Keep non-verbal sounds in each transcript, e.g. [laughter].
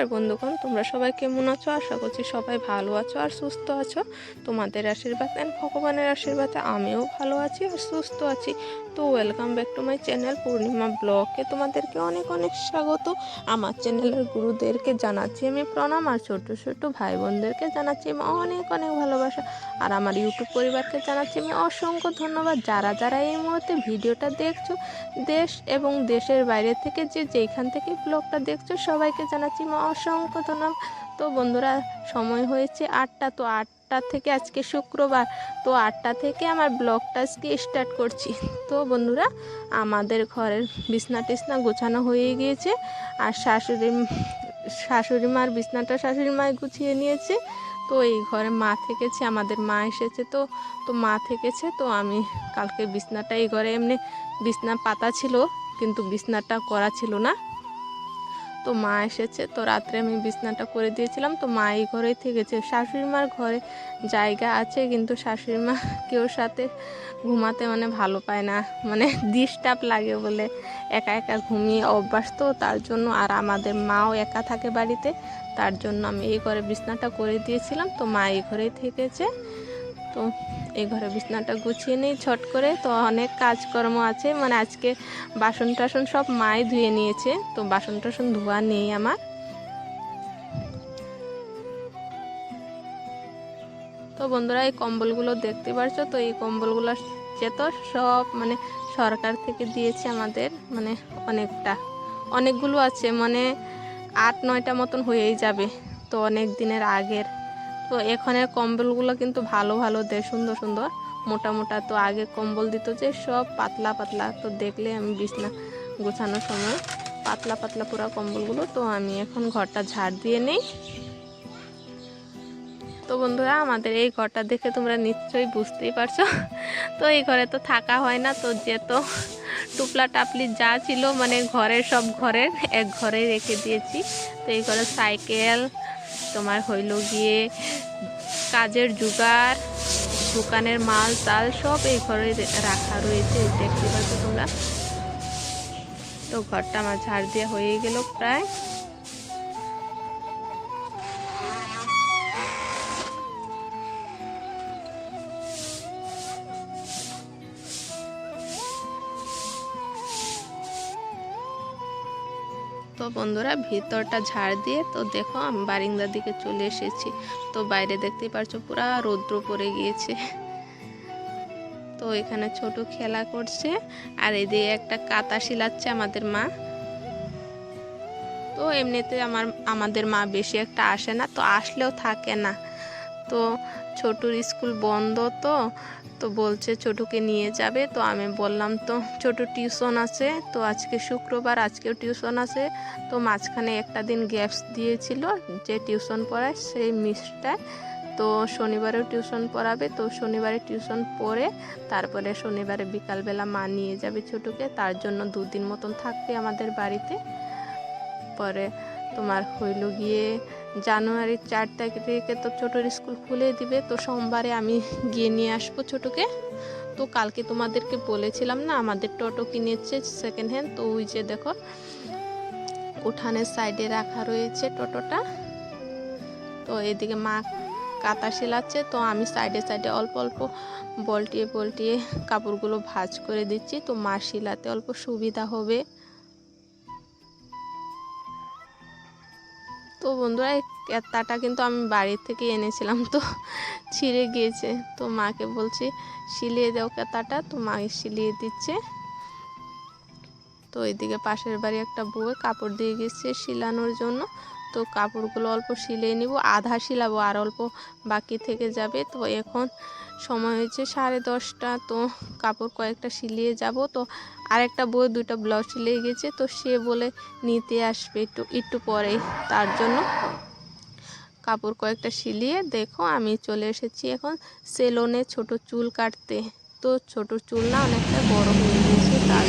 নমস্কার বন্ধুগণ, তোমরা সবাই কেমন আছো? আশা করছি সবাই ভালো আছো আর সুস্থ আছো। তোমাদের আশীর্বাদ, ভগবানের আশীর্বাদে আমিও ভালো আছি আর সুস্থ আছি। তো welcome back to my channel Purnima ব্লগে তোমাদেরকে অনেক অনেক স্বাগত। আমার চ্যানেলের গুরুদেরকে জানাচ্ছি আমি প্রণাম, আর ছোট ছোট ভাই বোনদেরকে জানাচ্ছি আমি অনেক অনেক ভালোবাসা। আর আমার ইউটিউব পরিবারকে জানাচ্ছি আমি অসংখ্য ধন্যবাদ। যারা যারা এই মুহূর্তে ভিডিওটা দেখছ, দেশ এবং দেশের বাইরে থেকে যে যেইখান থেকে ব্লগটা দেখছ, সবাইকে জানাচ্ছি আমি অসংখ্য ধন্যবাদ। তো বন্ধুরা, সময় হয়েছে আটটা, তো আটটা থেকে আজকে শুক্রবার। তো আটটা থেকে আমার ব্লগটা আজকে স্টার্ট করছি। তো বন্ধুরা, আমাদের ঘরের বিছনা টিছনা গোছানো হয়ে গিয়েছে আর শাশুড়ি শাশুড়ি মার বিছনাটা শাশুড়ি মায় গুছিয়ে নিয়েছে। তো এই ঘরে মা থেকেছে, আমাদের মা এসেছে। তো তো মা থেকেছে, তো আমি কালকে বিছনাটা, এই ঘরে এমনি বিছনা পাতা ছিল, কিন্তু বিছনাটা করা ছিল না। তো মা এসেছে। তো রাত্রে আমি বিছনাটা করে দিয়েছিলাম। তো মা এই ঘরেই থেকেছে। শাশুড়ি মার ঘরে জায়গা আছে, কিন্তু শাশুড়ি মা কেউ সাথে ঘুমাতে মানে ভালো পায় না। মানে ডিস্টার্ব লাগে বলে একা একা ঘুমিয়ে অভ্যাস তো তার জন্য আর আমাদের মাও একা থাকে বাড়িতে। তার জন্য আমি এই ঘরে বিছনাটা করে দিয়েছিলাম। তো মা এই ঘরেই থেকেছে। তো এই ঘরে বিছনাটা গুছিয়ে নিই, ছট করে। তো অনেক কাজকর্ম আছে মানে আজকে বাসন টাসন সব মাই ধুয়ে নিয়েছে, তো বাসন টাসন ধোয়া নেই আমার। তো বন্ধুরা, এই কম্বলগুলো দেখতে পারছ? তো এই কম্বলগুলো যে তো সব মানে সরকার থেকে দিয়েছে আমাদের মানে অনেকটা। অনেকগুলো আছে মানে আট নয়টা মতন হয়েই যাবে, তো অনেক দিনের আগের। তো এখানের কম্বলগুলো কিন্তু ভালো ভালো দেয় সুন্দর সুন্দর। মোটা মোটা তো আগে কম্বল দিত যে সব পাতলা পাতলা। তো দেখলে আমি বিছনা গোছানোর সময় পাতলা পাতলা পুরো কম্বলগুলো তো আমি এখন ঘরটা ঝাড় দিয়ে নেই। তো বন্ধুরা, আমাদের এই ঘরটা দেখে তোমরা নিশ্চয়ই বুঝতেই পারছ। তো এই ঘরে তো থাকা হয় না, তো যে তো টুপলা টাপলি যা ছিল মানে ঘরের সব ঘরের এক ঘরে রেখে দিয়েছি। তো এই ঘরে সাইকেল তোমার হইল গিয়ে কাজের জোগাড়, দোকানের মাল, তাল সব এই ঘরে রাখা রয়েছে দেখতে পাচ্ছ তোমরা। তো ঘরটা আমার ঝাড় দিয়ে হয়ে গেল প্রায়। তো বন্ধুরা ভিতরটা ঝাড় দিয়ে তো দেখো আমি বারিন্দার দিকে চলে এসেছি। তো বাইরে দেখতেই পারছ পুরা রৌদ্র পড়ে গিয়েছে। তো এখানে ছোট খেলা করছে আর এদিকে একটা কাতা শিলাচ্ছে আমাদের মা। তো এমনিতে আমার, আমাদের মা বেশি একটা আসে না, তো আসলেও থাকে না। তো ছোটুর স্কুল বন্ধ তো তো বলছে ছোটুকে নিয়ে যাবে। তো আমি বললাম, তো ছোট টিউশন আছে, তো আজকে শুক্রবার, আজকেও টিউশন আছে। তো মাঝখানে একটা দিন গ্যাপস দিয়েছিল যে টিউশন পড়ায় সেই মিসটা। তো শনিবারেও টিউশন পড়াবে, তো শনিবারে টিউশন পড়ে তারপরে শনিবারে বিকালবেলা মা নিয়ে যাবে ছোটুকে। তার জন্য দুদিন মতন থাকবে আমাদের বাড়িতে। পরে তোমার হইল গিয়ে জানুয়ারির চার তারিখে তো ছোটোর স্কুল খুলে দিবে, তো সোমবারে আমি গিয়ে নিয়ে আসব ছোটোকে। তো কালকে তোমাদেরকে বলেছিলাম না, আমাদের টোটো কিনেছে সেকেন্ড হ্যান্ড তো ওই যে দেখো, উঠানের সাইডে রাখা রয়েছে টোটোটা। তো এদিকে মা কাতা সেলাচ্ছে, তো আমি সাইডে সাইডে অল্প অল্প বলটিয়ে বলটিয়ে কাপড়গুলো ভাজ করে দিচ্ছি, তো মা শিলাতে অল্প সুবিধা হবে। তো বন্ধুরা কেতাটা কিন্তু আমি বাড়ি থেকে এনেছিলাম তো, ছিঁড়ে গিয়েছে। তো মাকে বলছি সিলিয়ে দাও কেতাটা তো মা সিলিয়ে দিচ্ছে। তো ওইদিকে পাশের বাড়ি একটা বউয়ে কাপড় দিয়ে গেছে শিলানোর জন্য। তো কাপড়গুলো অল্প সিলিয়ে নিব, আধা শিলাবো আর অল্প বাকি থেকে যাবে। তো এখন সময় হয়েছে সাড়ে দশটা, তো কাপড় কয়েকটা সিলিয়ে যাব। তো আরেকটা বই দুইটা ব্লাউজ সিলিয়ে গেছে, তো সে বলে নিতে আসবে একটু একটু পরেই। তার জন্য কাপড় কয়েকটা সিলিয়ে দেখো, আমি চলে এসেছি এখন সেলনে ছোট চুল কাটতে। তো ছোট চুল না অনেকটা বড় হয়ে গিয়েছে তার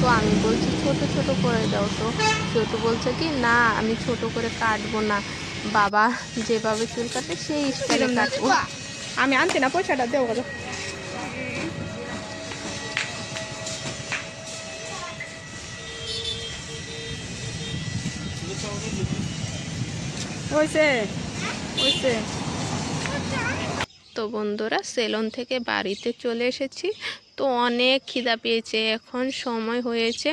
তো আমি বলছি ছোট ছোট করে দাও তো। ছোট বলছে কি, না, আমি ছোট করে কাটবো না। বাবা যেভাবে চুল কাটে, সেই স্টাইলে কাটবো। আমি আনছি না, পয়সাটা দেবো হয়েছে হয়েছে তো বন্ধুরা, সেলন থেকে বাড়িতে চলে এসেছি। তো অনেক খিদা পেয়েছে, এখন সময় হয়েছে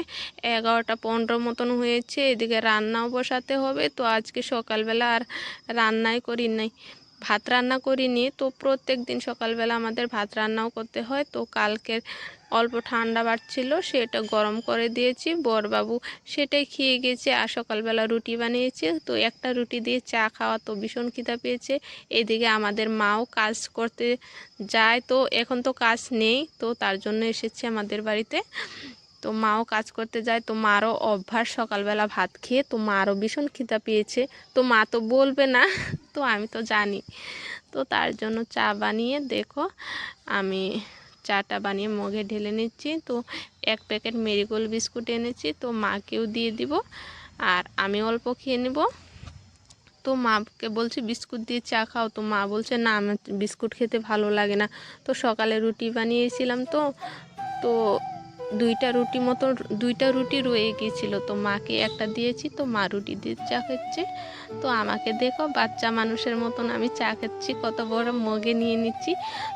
এগারোটা পনেরো মতন হয়েছে, এদিকে রান্নাও বসাতে হবে। তো আজকে সকালবেলা আর রান্নাই করি নাই, ভাত রান্না করিনি। তো প্রত্যেক দিন সকালবেলা আমাদের ভাত রান্নাও করতে হয়। তো কালকের অল্প ঠান্ডা বাড়ছিল, সেটা গরম করে দিয়েছি। বরবাবু সেটাই খেয়ে গেছে আর সকালবেলা রুটি বানিয়েছে। তো একটা রুটি দিয়ে চা খাওয়া তো ভীষণ খিদা পেয়েছে। এদিকে আমাদের মাও কাজ করতে যায়, তো এখন তো কাজ নেই, তো তার জন্য এসেছে আমাদের বাড়িতে। তো মাও কাজ করতে যায়, তো মারও অভ্যাস সকালবেলা ভাত খেয়ে, তো মারও ভীষণ খিদা পেয়েছে। তো মা তো বলবে না, তো আমি তো জানি। তো তার জন্য চা বানিয়ে দেখো, আমি চাটা বানিয়ে মগে ঢেলে নিচ্ছি। তো এক প্যাকেট মেরিগোল্ড বিস্কুট এনেছি, তো মাকেও দিয়ে দিব। আর আমি অল্প খেয়ে নেব। তো মাকে বলছি, বিস্কুট দিয়ে চা খাও। তো মা বলছে, না, আমার বিস্কুট খেতে ভালো লাগে না। তো সকালে রুটি বানিয়েছিলাম তো। তো দুইটা রুটি মতো, দুইটা রুটি রয়ে গিয়েছিল তো মাকে একটা দিয়েছি, তো মা রুটি দিয়ে চা খাচ্ছে। তো আমাকে দেখো, বাচ্চা মানুষের মতন আমি চা খাচ্ছি, কত বড় মগে নিয়ে নিচ্ছি।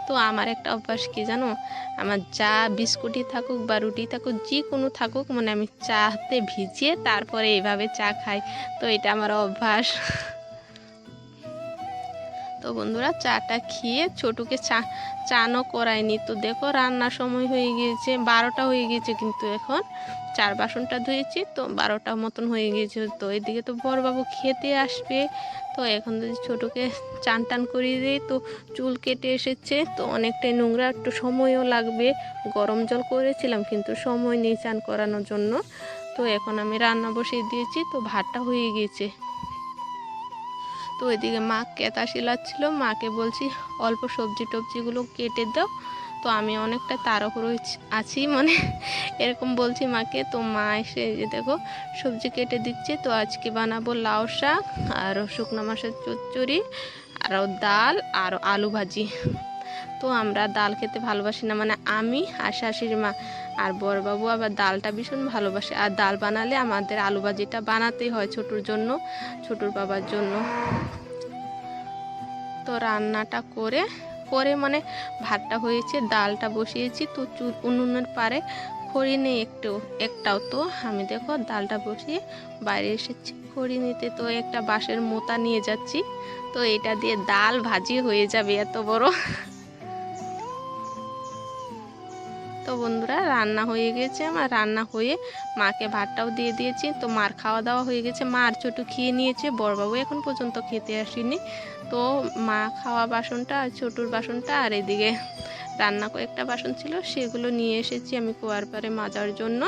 তো আমার একটা অভ্যাস কি জানো? আমার চা বিস্কুটই থাকুক বা রুটি থাকুক, যে কোনো থাকুক মানে আমি চাতে ভিজিয়ে তারপরে এইভাবে চা খাই। তো এটা আমার অভ্যাস। তো বন্ধুরা চাটা খেয়ে ছোটুকে চা, চানও করায়নি। তো দেখো রান্নার সময় হয়ে গিয়েছে, বারোটা হয়ে গিয়েছে কিন্তু এখন। চার বাসনটা ধুয়েছি, তো বারোটা মতন হয়ে গিয়েছে। তো এদিকে তো বড়বাবু খেতে আসবে। তো এখন যদি ছোটোকে চান টান করিয়ে দিই, তো চুল কেটে এসেছে। তো অনেকটাই নোংরা, একটু সময়ও লাগবে। গরম জল করেছিলাম কিন্তু সময় নেই চান করানোর জন্য। তো এখন আমি রান্না বসিয়ে দিয়েছি, তো ভাতটা হয়ে গিয়েছে। তো এদিকে মা কেতা শিলাচ্ছিল মাকে বলছি, অল্প সবজি টবজিগুলো কেটে দাও। তো আমি অনেকটা তাড়াহুড়ো আছি মানে এরকম বলছি মাকে, তো মা এসে যে দেখো, সবজি কেটে দিচ্ছে, তো আজকে বানাবো লাউ শাক, আর শুকনো মাছের চচ্চড়ি, আরও ডাল, আর আলু ভাজি। তো আমরা ডাল খেতে ভালোবাসি না। মানে আমি আর শাশুড়ি মা আর বড়বাবু আবার ডালটা ভীষণ ভালোবাসে। আর ডাল বানালে আমাদের আলু ভাজিটা বানাতেই হয় ছোটোর জন্য, ছোটোর বাবার জন্য। তো রান্নাটা করে করে মানে ভাতটা হয়েছে, ডালটা বসিয়েছি। তো চুল উনুনের পারে খড়ি নেই একটু, একটাও তো। আমি দেখো ডালটা বসিয়ে বাইরে এসেছি খড়ি নিতে। তো একটা বাঁশের মোতা নিয়ে যাচ্ছি। তো এটা দিয়ে ডাল ভাজি হয়ে যাবে এত বড়। বন্ধুরা, রান্না হয়ে গেছে আমার। রান্না হয়ে মাকে ভাতটাও দিয়ে দিয়েছি। তো মার খাওয়া দাওয়া হয়ে গেছে। মা আর ছোটো খেয়ে নিয়েছে। বড়বাবু এখন পর্যন্ত খেতে আসেনি। তো মা খাওয়া বাসনটা আর ছোটোর বাসনটা আর এদিকে রান্না কয়েকটা বাসন ছিল, সেগুলো নিয়ে এসেছি আমি কুয়ার পারে মাজার জন্য।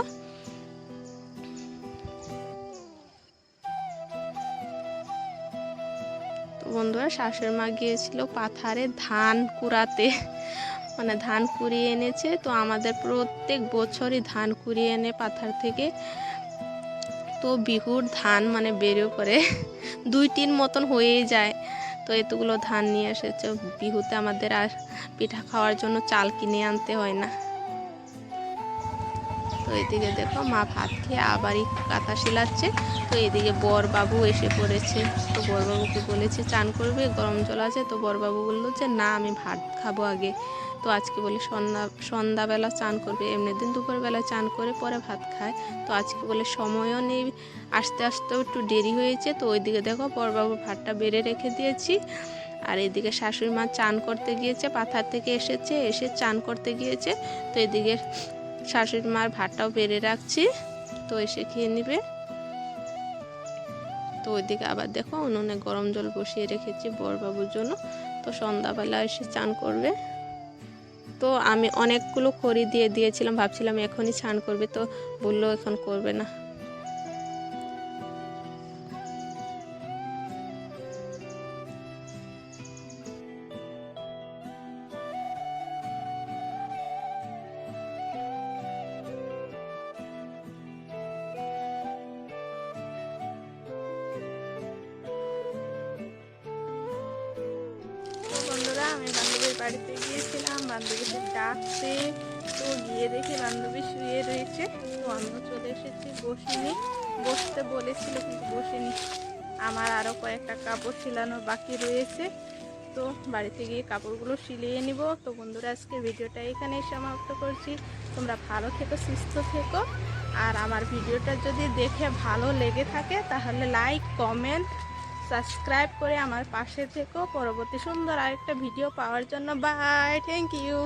বন্ধুরা, শাশুড়ি মা গিয়েছিল পাথারে ধান কুড়াতে। মানে ধান কুড়িয়ে এনেছে। তো আমাদের প্রত্যেক বছরই ধান কুড়িয়ে এনে পাথার থেকে তো বিহুর ধান মানে বেরিয়ে পড়ে [laughs] দুই তিন মতন হয়েই যায়। তো এতগুলো ধান নিয়ে এসেছে। বিহুতে আমাদের আর পিঠা খাওয়ার জন্য চাল কিনে আনতে হয় না। তো এদিকে দেখো, মা ভাত খেয়ে আবারই কাঁথা শিলাচ্ছে। তো এদিকে বরবাবু এসে পড়েছে। তো বরবাবুকে বলেছে, চান করবে? গরম জল আছে? তো বরবাবু বলল যে, না, আমি ভাত খাব আগে। তো আজকে বলে সন্ধ্যা, সন্ধ্যাবেলা চান করবে, এমনি দিন দুপুরবেলা চান করে পরে ভাত খায়। তো আজকে বলে সময়ও নেই, আসতে আসতেও একটু দেরি হয়েছে, তো ওইদিকে দেখো বরবাবু ভাতটা বেড়ে রেখে দিয়েছি। আর এদিকে শাশুড়ি মা চান করতে গিয়েছে, পাথার থেকে এসেছে, এসে চান করতে গিয়েছে। তো এদিকে শাশুড়ি মার ভাতটাও বেড়ে রাখছি, তো এসে খেয়ে নিবে। তো ওইদিকে আবার দেখো উনুনে গরম জল বসিয়ে রেখেছি বরবাবুর জন্য। তো সন্ধ্যাবেলা এসে চান করবে। তো আমি অনেকগুলো খড়ি দিয়ে দিয়েছিলাম, ভাবছিলাম এখনই স্নান করবে, তো বলল এখন করবে না। আমি বান্ধবীর বাড়িতে গিয়েছিলাম বান্ধবীকে ডাকতে। তো গিয়ে দেখি বান্ধবী শুয়ে রয়েছে। তো আমিও চলে এসেছি বসিনি। বসতে বলেছিল, কিন্তু বসিনি। আমার আরও কয়েকটা কাপড় সিলানো বাকি রয়েছে। তো বাড়িতে গিয়ে কাপড়গুলো সিলিয়ে নিব। তো বন্ধুরা, আজকে ভিডিওটা এখানেই সমাপ্ত করছি। তোমরা ভালো থেকো, সুস্থ থেকো। আর আমার ভিডিওটা যদি দেখে ভালো লেগে থাকে, তাহলে লাইক কমেন্ট সাবস্ক্রাইব করে আমার পাশে থেকো। পরবর্তী সুন্দর আরেকটা ভিডিও পাওয়ার জন্য বাই থ্যাংক ইউ